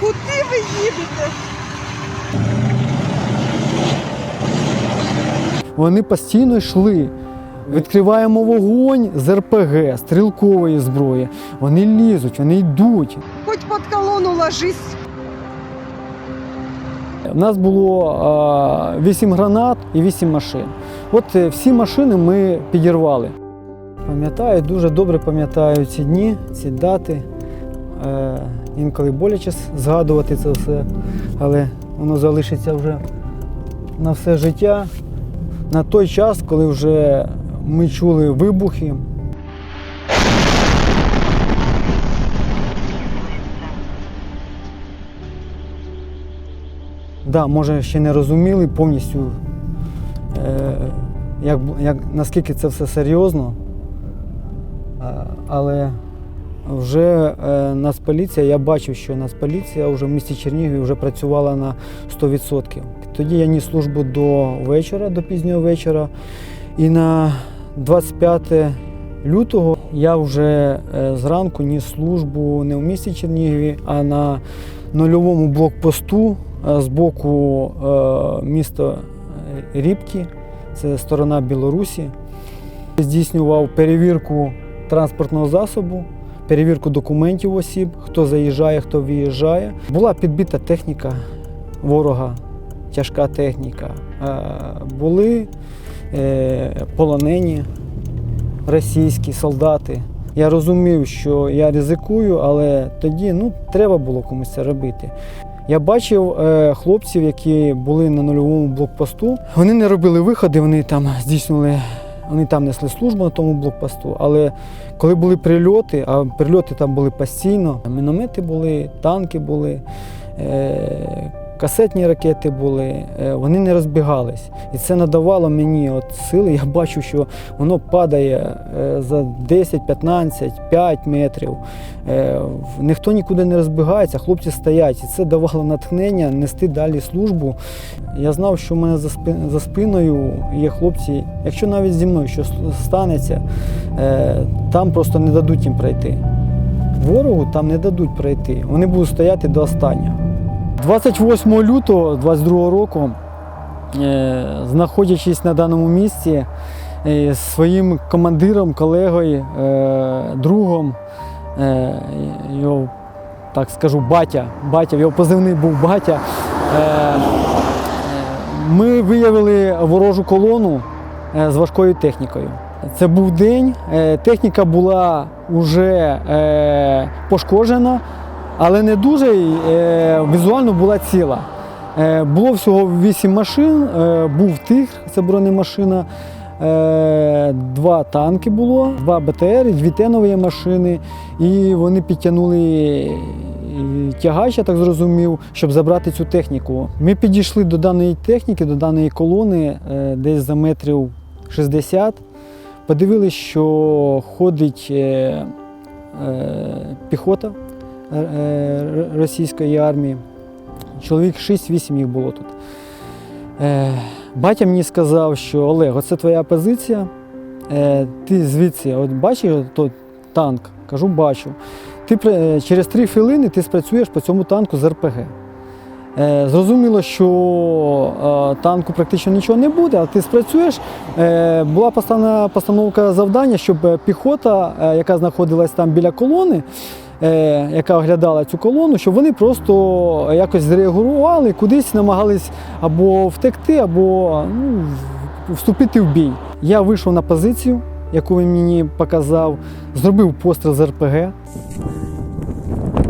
Куди ви їдете? Вони постійно йшли. Відкриваємо вогонь з РПГ, стрілкової зброї. Вони лізуть, вони йдуть. Хоч під колону ложись. У нас було 8 гранат і 8 машин. От е, всі машини ми підірвали. Пам'ятаю, дуже добре пам'ятаю ці дні, ці дати. Інколи боляче згадувати це все, але воно залишиться вже на все життя. На той час, коли вже ми чули вибухи. Да, може, ще не розуміли повністю, е, як, як, наскільки це все серйозно. Але вже е, Нацполіція, я бачив, що Нацполіція вже в місті Чернігові вже працювала на 100%. Тоді я ніс службу до вечора, до пізнього вечора. І на 25 лютого я вже е, зранку ніс службу не в місті Чернігові, а на нульовому блокпосту е, з боку е, міста е, Рібки, це сторона Білорусі. Здійснював перевірку транспортного засобу, перевірку документів осіб, хто заїжджає, хто виїжджає. Була підбита техніка ворога, тяжка техніка. Е, Були е, полонені російські солдати. Я розумів, що я ризикую, але тоді ну, треба було комусь це робити. Я бачив е, хлопців, які були на нульовому блокпосту. Вони не робили виходи, вони там здійснювали, вони там несли службу на тому блокпосту. Але коли були прильоти, а прильоти там були постійно, міномети були, танки були. Е, Касетні ракети були, е, вони не розбігались. І це надавало мені от сили. Я бачу, що воно падає е, за 10, 15, 5 метрів. Е, Ніхто нікуди не розбігається, хлопці стоять. І це давало натхнення нести далі службу. Я знав, що в мене за, спиною є хлопці. Якщо навіть зі мною щось станеться, там просто не дадуть їм пройти. Ворогу там не дадуть пройти. Вони будуть стояти до останнього. 28 лютого 22 року, е, знаходячись на даному місці е, з своїм командиром, колегою, е, другом, його, так скажу, батя, батя, його позивний був батя. Ми виявили ворожу колону з важкою технікою. Це був день, техніка була вже пошкоджена, але не дуже е, візуально була ціла. Е, Було всього 8 машин, е, був тигр, це бронемашина. Два танки було, два БТР, дві тенові машини, і вони підтягнули тягач, я так зрозумів, щоб забрати цю техніку. Ми підійшли до даної техніки, до даної колони десь за метрів 60. Подивилися, що ходить піхота російської армії. Чоловік 6-8 їх було тут. Е, батя мені сказав, що Олег, оце твоя позиція. Е, ти звідси, от бачиш той танк? Кажу, бачу. Ти е, через 3 хвилини ти спрацюєш по цьому танку з РПГ. Е, Зрозуміло, що е, танку практично нічого не буде, але ти спрацюєш. Е, Була постановка завдання, щоб е, піхота, е, яка знаходилась там біля колони, е, яка оглядала цю колону, щоб вони просто якось зреагували, кудись намагались або втекти, або ну, вступити в бій. Я вийшов на позицію, яку він мені показав, зробив постріл з РПГ.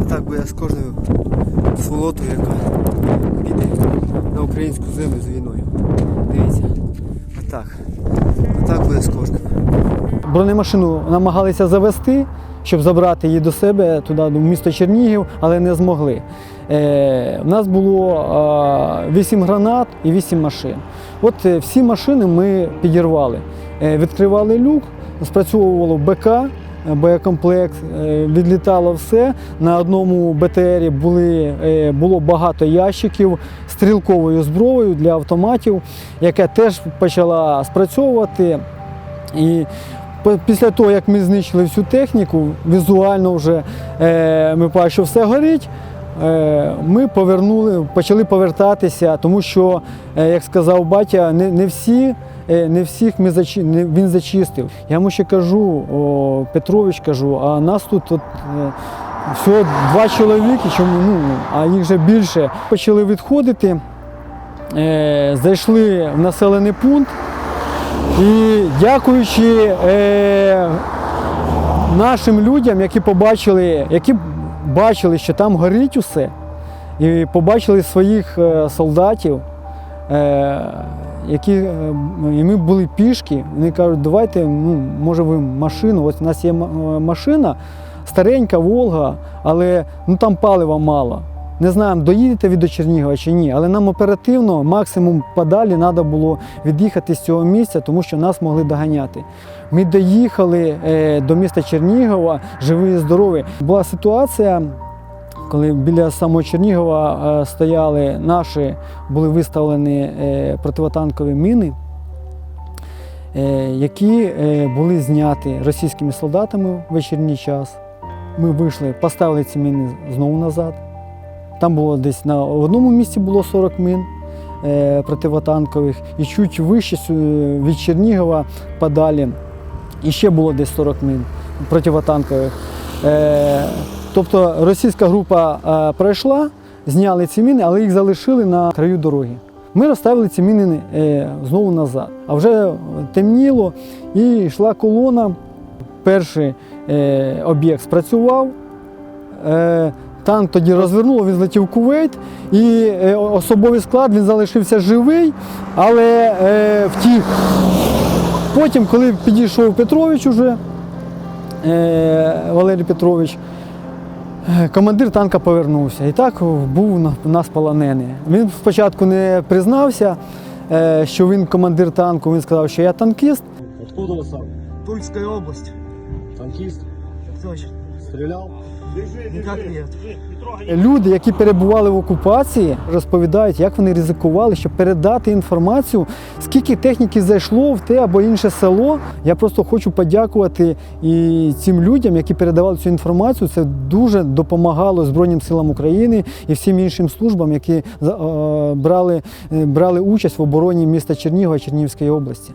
Так буде з кожною сволотою, яка піде на українську землю з війною. Дивіться. Отак. Отак буде з кожним. Бронемашину намагалися завести, щоб забрати її до себе туди, в місто Чернігів, але не змогли. Е, у нас було е, 8 гранат і 8 машин. От е, всі машини ми підірвали. Е, відкривали люк, спрацьовувало БК, е, боєкомплект, е, відлітало все. На одному БТРі були, е, було багато ящиків стрілковою зброєю для автоматів, яка теж почала спрацьовувати. І після того, як ми знищили всю техніку, візуально вже е, ми бачимо, що все горить. е, ми повернули, почали повертатися, тому що, е, як сказав батя, не, не всі. е, Не всіх ми зачи... він зачистив. Я йому ще кажу, о, Петрович кажу, а нас тут от, всього два чоловіки, чому ну, а їх вже більше. Почали відходити, е, зайшли в населений пункт і дякуючи е, нашим людям, які побачили, які бачили, що там горить усе, і побачили своїх е, солдатів, е, які, е, і ми були пішки, вони кажуть, давайте, ну, може ви машину, ось у нас є е, машина, старенька Волга, але ну, там палива мало. Не знаємо, доїдете ви до Чернігова чи ні, але нам оперативно, максимум подалі, треба було від'їхати з цього місця, тому що нас могли доганяти. Ми доїхали е, до міста Чернігова, живі і здорові. Була ситуація, коли біля самого Чернігова е, стояли наші, були виставлені е, противотанкові міни, які були зняті російськими солдатами в вечірній час. Ми вийшли, поставили ці міни знову назад. Там було десь на одному місці було 40 мін е, противотанкових, і чуть вище від Чернігова подалі і ще було десь 40 мін противотанкових. Е, тобто російська група е, пройшла, зняли ці міни, але їх залишили на краю дороги. Ми розставили ці міни е, знову назад. А вже темніло і йшла колона. Перший е, об'єкт спрацював. Е, танк тоді розвернуло, він злетів в Кувейт, і е, особовий склад він залишився живий, але е, втік. Потім, коли підійшов Петрович уже, е, Валерій Петрович, е, командир танка повернувся. І так був на- у нас полонений. Він спочатку не признався, е, що він командир танку, він сказав, що я танкіст. Откуда вы сам? Тульская область. Танкист? Точно. Стрелял? Никак нет. Люди, які перебували в окупації, розповідають, як вони ризикували, щоб передати інформацію, скільки техніки зайшло в те або інше село. Я просто хочу подякувати і цим людям, які передавали цю інформацію. Це дуже допомагало Збройним силам України і всім іншим службам, які е, брали, е, брали участь в обороні міста Чернігова Чернігівської області.